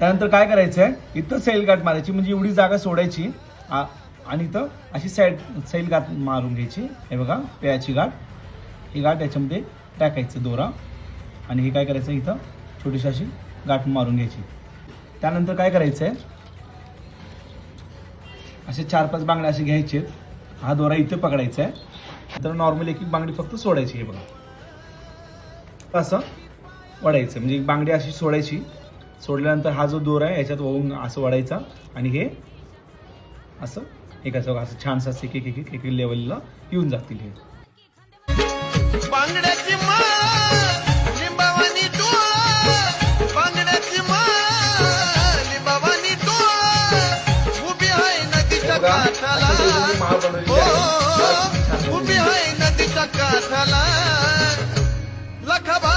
त्यानंतर काय करायचं आहे इथं सैल गाठ मारायची म्हणजे एवढी जागा सोडायची. आणि इथं अशी साईड सैल गाठ मारून घ्यायची. हे बघा पेयाची गाठ. ही गाठ याच्यामध्ये टाकायचं दोरा. आणि हे काय करायचं इथं? छोटीशी अशी गाठ मारून घ्यायची. त्यानंतर काय करायचं आहे असे चार पाच बांगड्या असे घ्यायचे हा दोरा इथे पकडायचा आहे तर नॉर्मल एक एक बांगडी फक्त सोडायची हे बघा. असं वडायचं. म्हणजे एक बांगडी अशी सोडायची. सोडल्यानंतर हा जो दोरा आहे याच्यात ओवून असं वडायचा आणि हे असं एकाचं असं छानसं असं एक एक एक एक एक लेवलला येऊन जातील हे. हो, लखाबा